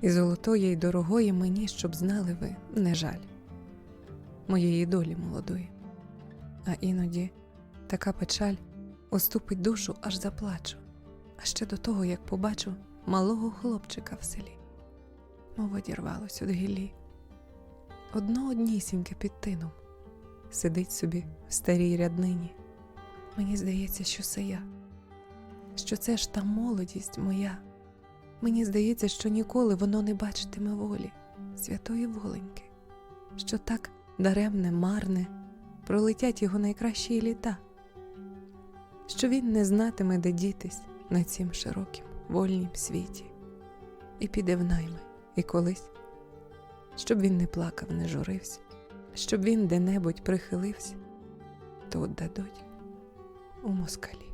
І золотої й дорогої мені, щоб знали ви, не жаль моєї долі молодої. А іноді така печаль оступить душу, аж заплачу, а ще до того, як побачу малого хлопчика в селі. Мов одірвалось від гіллі. Одно однісіньке під тином сидить собі в старій ряднині. Мені здається, що це я, що це ж та молодість моя. Мені здається, що ніколи воно не бачитиме волі, святої воленьки, що так даремне, марне, пролетять його найкращі літа, що він не знатиме, де дітись на цім широкім, вольнім світі, і піде в найми, і колись, щоб він не плакав, не журився, щоб він де-небудь прихилився, то отдадуть у москалі.